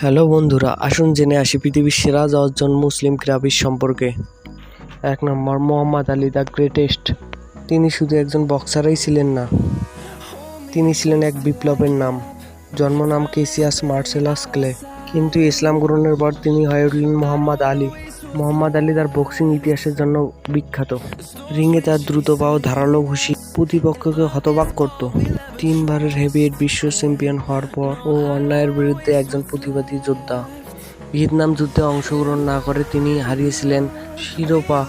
Hello বন্ধুরা, আসুন জেনে আসি পৃথিবীর সেরা দশজন মুসলিম ক্রীড়াবিদ সম্পর্কে। এক নম্বর, মোহাম্মদ আলী দ্য গ্রেটেস্ট। তিনি শুধু একজন বক্সারই ছিলেন না, তিনি ছিলেন এক বিপ্লবের নাম। জন্ম নাম কেসিয়াস মার্সেলাস ক্লে। কিন্তু ইসলাম গ্রহণের পর তিনি হয়ে উঠলেন মোহাম্মদ আলী। মোহাম্মদ আলী তার বক্সিং ইতিহাসের জন্য বিখ্যাত। রিংয়ে তার দ্রুত পা ও ধারালো ঘুষি প্রতিপক্ষকে হতবাক করত। তিনবারের হেভিওয়েট বিশ্ব চ্যাম্পিয়ন হওয়ার পর ও অন্যায়ের বিরুদ্ধে একজন প্রতিবাদী যোদ্ধা। ভিয়েতনাম যুদ্ধে অংশগ্রহণ না করে তিনি হারিয়েছিলেন শিরোপা,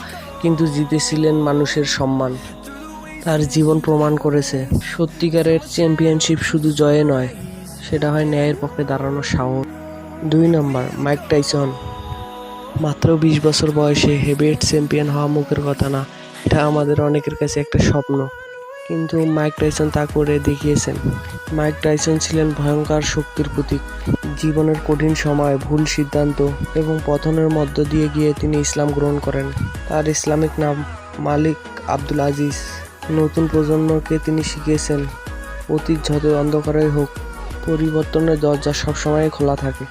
কিন্তু জিতেছিলেন মানুষের সম্মান। তার জীবন প্রমাণ করেছে, সত্যিকারের চ্যাম্পিয়নশিপ শুধু জয়ে নয়, সেটা হয় ন্যায়ের পক্ষে দাঁড়ানোর সাহস। দুই নম্বর, মাইক টাইসন। মাত্র বিশ বছর বয়সে হেভিয়েট চ্যাম্পিয়ন হওয়া মুখের কথা না, এটা আমাদের অনেকের কাছে একটা স্বপ্ন। কিন্তু মাইক টাইসন তা করে দেখিয়েছেন। মাইক টাইসন ছিলেন ভয়ঙ্কর শক্তির প্রতীক। জীবনের কঠিন সময়, ভুল সিদ্ধান্ত এবং পথনের মধ্য দিয়ে গিয়ে তিনি ইসলাম গ্রহণ করেন। তার ইসলামিক নাম মালিক আব্দুল আজিজ। নতুন প্রজন্মকে তিনি শিখিয়েছেন, অতীত যত অন্ধকারই হোক, পরিবর্তনের দরজা সবসময় খোলা থাকে।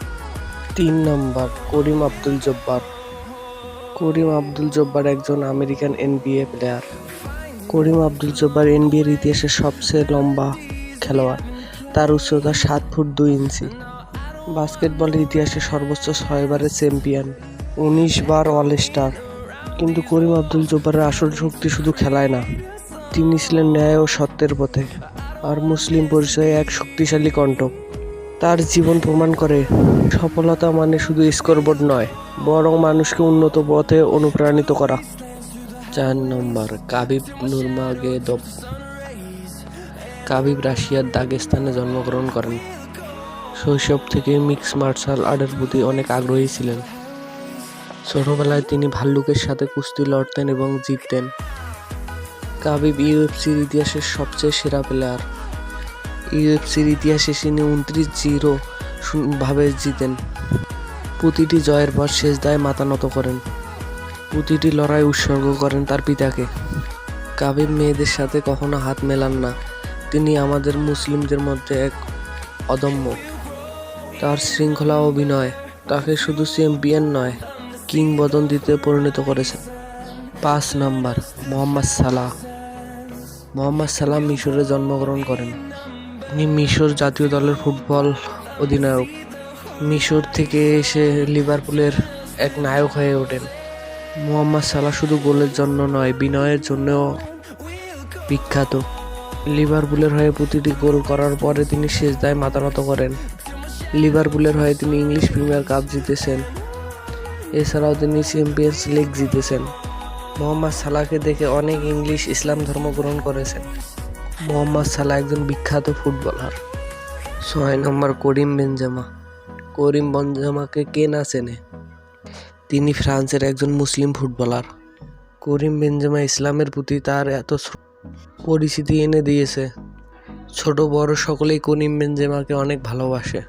তিন নম্বর, করিম আব্দুল জব্বার। করিম আব্দুল জব্বার একজন American NBA player. Kareem Abdul Jabbar এনবিএর ইতিহাসের সবচেয়ে লম্বা খেলোয়াড়। তার উচ্চতা সাত ফুট দুই ইঞ্চি। বাস্কেটবলের ইতিহাসে সর্বোচ্চ ছয়বারের চ্যাম্পিয়ন, উনিশ বার অল স্টার কিন্তু করিম আব্দুল জব্বারের আসল শক্তি শুধু খেলায় না, তিনি ছিলেন ন্যায় ও সত্যের পথে আর মুসলিম পরিচয়ে এক শক্তিশালী কণ্ঠ তার জীবন প্রমাণ করে সফলতা মানে শুধু স্কোরবোর্ড নয়, বরং মানুষকে উন্নত পথে অনুপ্রাণিত করা। চার নম্বর, কাবিব নুরমাগেদব কাবিব রাশিয়ার দাগেস্তানে জন্মগ্রহণ করেন। শৈশব থেকে মিক্স মার্শাল আর্টের প্রতি অনেক আগ্রহী ছিলেন। ছোটবেলায় তিনি ভাল্লুকের সাথে কুস্তি লড়তেন এবং জিততেন। কাবিব ইউএফসির ইতিহাসের সবচেয়ে সেরা প্লেয়ার ইউএফসির ইতিহাসে তিনি উনত্রিশ জিরো ভাবে জিতেন। প্রতিটি জয়ের পর শেষ দায় মাথা নত করেন। প্রতিটি লড়াই উৎসর্গ করেন তার পিতাকে। কাবিব মেয়েদের সাথে কখনো হাত মেলান না। তিনি আমাদের মুসলিমদের মধ্যে এক অদম্য। তার শৃঙ্খলা অভিনয় তাকে শুধু চ্যাম্পিয়ন নয়, কিংবদন্তিতে পরিণত করেছে। পাঁচ number, Mohammad Salah. Mohammad Salah মিশরে জন্মগ্রহণ করেন। তিনি মিশর জাতীয় দলের ফুটবল অধিনায়ক। মিশর থেকে এসে লিভারপুলের এক নায়ক হয়ে ওঠেন। মোহাম্মদ সালাহ শুধু গোলের জন্য নয়, বিনয়ের জন্যও বিখ্যাত। লিভারপুলের হয়ে প্রতিটি গোল করার পরে তিনি শেষ দায় মাথা নত করেন। লিভারপুলের হয়ে তিনি ইংলিশ প্রিমিয়ার কাপ জিতেছেন। এছাড়াও তিনি চ্যাম্পিয়ন্স লিগ জিতেছেন। মোহাম্মদ সালাহকে দেখে অনেক ইংলিশ ইসলাম ধর্ম গ্রহণ করেছেন। মোহাম্মদ সালাহ একজন বিখ্যাত ফুটবলার। ছয় নম্বর করিম বেঞ্জামা করিম বেঞ্জামাকে কে না চেনে? তিনি ফ্রান্সের একজন মুসলিম ফুটবলার। করিম বেঞ্জামা ইসলামের প্রতি তার এত পরিচিতি এনে দিয়েছে। ছোট বড় সকলেই করিম বেঞ্জেমাকে অনেক ভালোবাসে।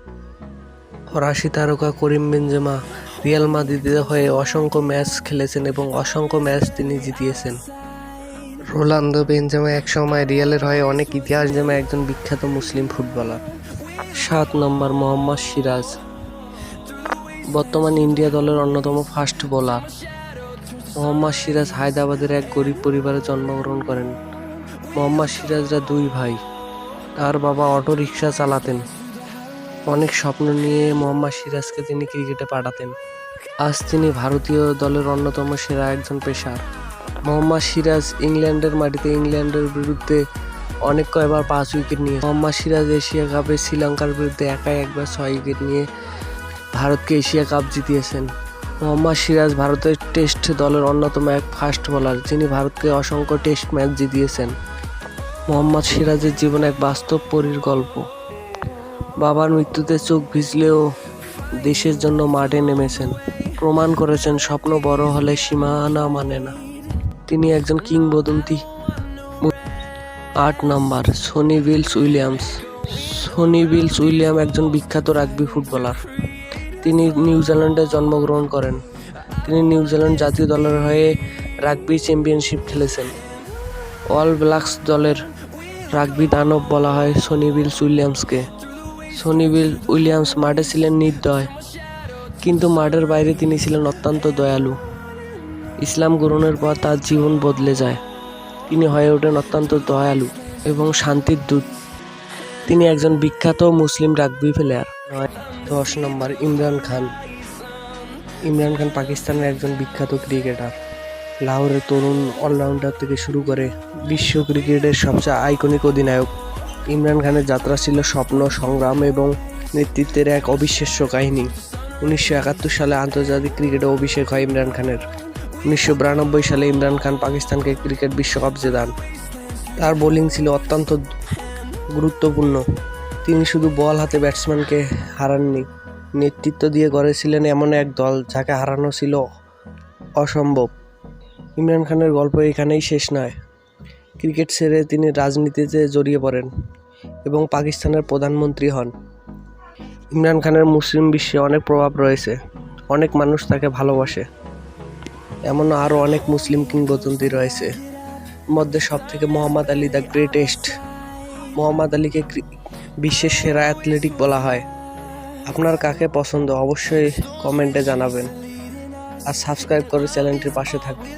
ফরাসি তারকা করিম বেঞ্জেমা রিয়াল মাদ্রিদের হয়ে অসংখ্য ম্যাচ খেলেছেন এবং অসংখ্য ম্যাচ তিনি জিতিয়েছেন। রোনালদো বেঞ্জামা একসময় রিয়ালের হয়ে অনেক ইতিহাস জমা একজন বিখ্যাত মুসলিম ফুটবলার। সাত নম্বর মোহাম্মদ সিরাজ। বর্তমান ইন্ডিয়া দলের অন্যতম ফাস্ট বোলার মোহাম্মদ সিরাজ হায়দ্রাবাদের এক গরিব পরিবারে জন্মগ্রহণ করেন। মোহাম্মদ সিরাজরা দুই ভাই। তার বাবা অটো রিক্সা চালাতেন। অনেক স্বপ্ন নিয়ে মোহাম্মদ সিরাজকে তিনি ক্রিকেটে পাঠাতেন। আজ তিনি ভারতীয় দলের অন্যতম সেরা একজন পেশার মোহাম্মদ সিরাজ ইংল্যান্ডের মাটিতে ইংল্যান্ডের বিরুদ্ধে অনেক কয়বার পাঁচ উইকেট নিয়ে মোহাম্মদ সিরাজ এশিয়া কাপে শ্রীলঙ্কার বিরুদ্ধে একাই একবার ছয় উইকেট নিয়ে ভারতকে এশিয়া কাপ জিতিয়েছেন। মোহাম্মদ সিরাজ ভারতের টেস্ট দলের অন্যতম এক ফাস্ট বোলার, যিনি ভারতকে অসংখ্য টেস্ট ম্যাচ জিতিয়েছেন। মোহাম্মদ সিরাজের জীবন এক বাস্তব পরীর গল্প। বাবার মৃত্যুতে চোখ ভিজলেও দেশের জন্য মাঠে নেমেছেন। প্রমাণ করেছেন, স্বপ্ন বড় হলে সীমানা মানে না। তিনি একজন কিংবদন্তি। আট নম্বর, Sonny Bill Williams. Sonny Bill William একজন বিখ্যাত রাগবি ফুটবলার। তিনি নিউজিল্যান্ডে জন্মগ্রহণ করেন। তিনি নিউজিল্যান্ড জাতীয় দলের হয়ে রাগবি চ্যাম্পিয়নশিপ খেলেছেন। অল ব্ল্যাকস দলের রাগবি দানব বলা হয় সনি উইলস উইলিয়ামসকে। সনিবিল উইলিয়ামস মাঠে ছিলেন নির্দয়, কিন্তু মাঠের বাইরে তিনি ছিলেন অত্যন্ত দয়ালু। ইসলাম গ্রহণের পর তার জীবন বদলে যায়। তিনি হয়ে ওঠেন অত্যন্ত দয়ালু এবং শান্তির দূত। তিনি একজন বিখ্যাত মুসলিম রাগবি প্লেয়ার দশ নম্বর, ইমরান খান। ইমরান খান পাকিস্তানের একজন বিখ্যাত ক্রিকেটার। লাহোরের তরুণ অলরাউন্ডার থেকে শুরু করে বিশ্ব ক্রিকেটের সবচেয়ে আইকনিক অধিনায়ক। ইমরান খানের যাত্রা ছিল স্বপ্ন, সংগ্রাম এবং নেতৃত্বের এক অবিশ্বাস্য কাহিনী। উনিশশো একাত্তর সালে আন্তর্জাতিক ক্রিকেটে অভিষেক হয় ইমরান খানের। উনিশশো বিরানব্বই সালে ইমরান খান পাকিস্তানকে ক্রিকেট বিশ্বকাপ জেতান তার বোলিং ছিল অত্যন্ত গুরুত্বপূর্ণ। তিনি শুধু বল হাতে ব্যাটসম্যানকে হারাননি, নেতৃত্ব দিয়ে গড়েছিলেন এমন এক দল যাকে হারানো ছিল অসম্ভব। ইমরান খানের গল্প এখানেই শেষ নয়। ক্রিকেট ছেড়ে তিনি রাজনীতিতে জড়িয়ে পড়েন এবং পাকিস্তানের প্রধানমন্ত্রী হন। ইমরান খানের মুসলিম বিশ্বে অনেক প্রভাব রয়েছে, অনেক মানুষ তাকে ভালোবাসে, এমন আরও অনেক মুসলিম কিংবদন্তি রয়েছে। মধ্যে সব থেকে Muhammad Ali the greatest. Muhammad আলীকে বিশ্বের সেরা অ্যাথলেটিক বলা হয়। আপনার কাকে পছন্দ অবশ্যই কমেন্টে জানাবেন। আর সাবস্ক্রাইব করে চ্যানেলটির পাশে থাকবেন।